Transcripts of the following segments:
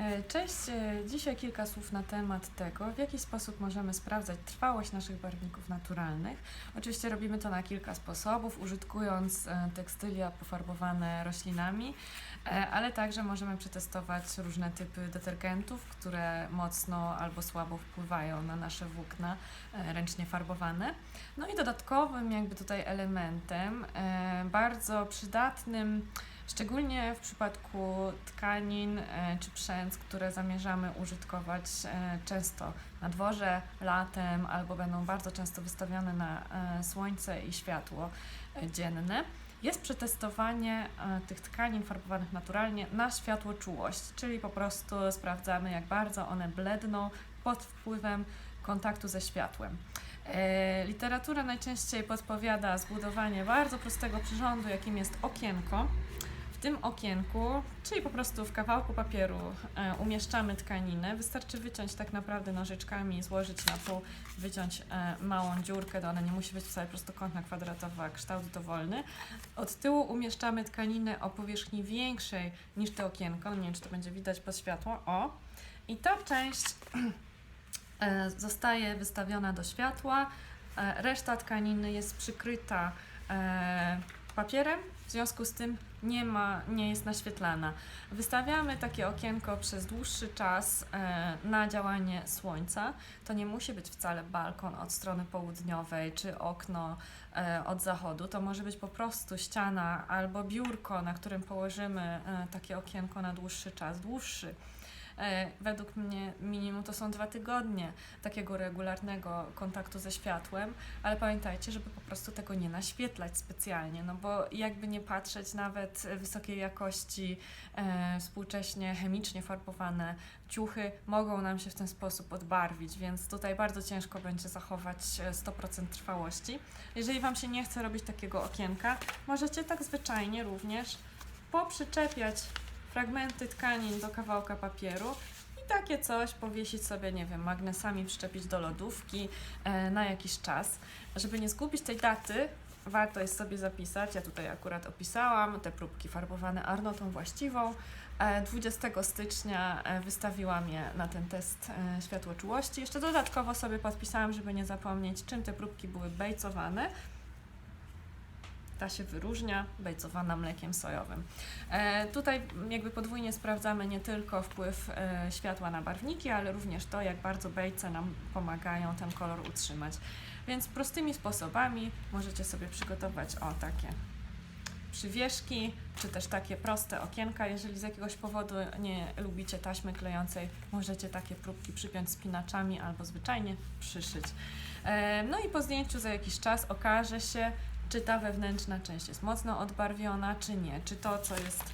E, Cześć, e, dzisiaj kilka słów na temat tego, w jaki sposób możemy sprawdzać trwałość naszych barwników naturalnych. Oczywiście robimy to na kilka sposobów, użytkując e, tekstylia pofarbowane roślinami, ale także możemy przetestować różne typy detergentów, które mocno albo słabo wpływają na nasze włókna ręcznie farbowane. No i dodatkowym jakby tutaj elementem, bardzo przydatnym, Szczególnie w przypadku tkanin e, czy przędz, które zamierzamy użytkować e, często na dworze, latem albo będą bardzo często wystawione na e, słońce i światło dzienne, jest przetestowanie tych tkanin farbowanych naturalnie na światłoczułość, czyli po prostu sprawdzamy, jak bardzo one bledną pod wpływem kontaktu ze światłem. Literatura najczęściej podpowiada zbudowanie bardzo prostego przyrządu, jakim jest okienko. Tym okienku, czyli po prostu w kawałku papieru, e, umieszczamy tkaninę. Wystarczy wyciąć tak naprawdę nożyczkami, złożyć na pół, wyciąć e, małą dziurkę, to ona nie musi być wcale prostokątna, kwadratowa, kształt dowolny. Od tyłu umieszczamy tkaninę o powierzchni większej niż to okienko. Nie wiem, czy to będzie widać pod światło. O! I ta część e, zostaje wystawiona do światła. E, Reszta tkaniny jest przykryta e, papierem, w związku z tym nie, ma, nie jest naświetlana. Wystawiamy takie okienko przez dłuższy czas e, na działanie słońca. To nie musi być wcale balkon od strony południowej czy okno e, od zachodu. To może być po prostu ściana albo biurko, na którym położymy e, takie okienko na dłuższy czas, dłuższy. E, Według mnie minimum to są dwa tygodnie takiego regularnego kontaktu ze światłem, ale pamiętajcie, żeby po prostu tego nie naświetlać specjalnie, no bo jakby nie patrzeć, nawet wysokiej jakości, e, współcześnie chemicznie farbowane ciuchy mogą nam się w ten sposób odbarwić, więc tutaj bardzo ciężko będzie zachować e, 100% trwałości. Jeżeli Wam się nie chce robić takiego okienka, możecie tak zwyczajnie również poprzyczepiać fragmenty tkanin do kawałka papieru i takie coś powiesić sobie, nie wiem, magnesami przyczepić do lodówki e, na jakiś czas. Żeby nie zgubić tej daty, warto jest sobie zapisać. Ja tutaj akurat opisałam te próbki farbowane arnotą właściwą. E, 20 stycznia e, wystawiłam je na ten test e, światłoczułości. Jeszcze dodatkowo sobie podpisałam, żeby nie zapomnieć, czym te próbki były bejcowane. Ta się wyróżnia, bejcowana mlekiem sojowym. E, tutaj jakby podwójnie sprawdzamy nie tylko wpływ e, światła na barwniki, ale również to, jak bardzo bejce nam pomagają ten kolor utrzymać. Więc prostymi sposobami możecie sobie przygotować o takie przywieszki, czy też takie proste okienka. Jeżeli z jakiegoś powodu nie lubicie taśmy klejącej, możecie takie próbki przypiąć spinaczami albo zwyczajnie przyszyć. E, No i po zdjęciu za jakiś czas okaże się, czy ta wewnętrzna część jest mocno odbarwiona, czy nie. Czy to, co jest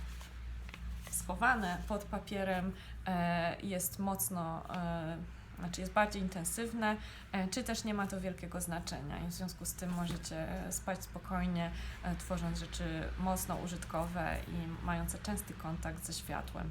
schowane pod papierem, e, jest mocno, e, znaczy jest bardziej intensywne, e, czy też nie ma to wielkiego znaczenia. I w związku z tym możecie spać spokojnie, tworząc rzeczy mocno użytkowe i mające częsty kontakt ze światłem.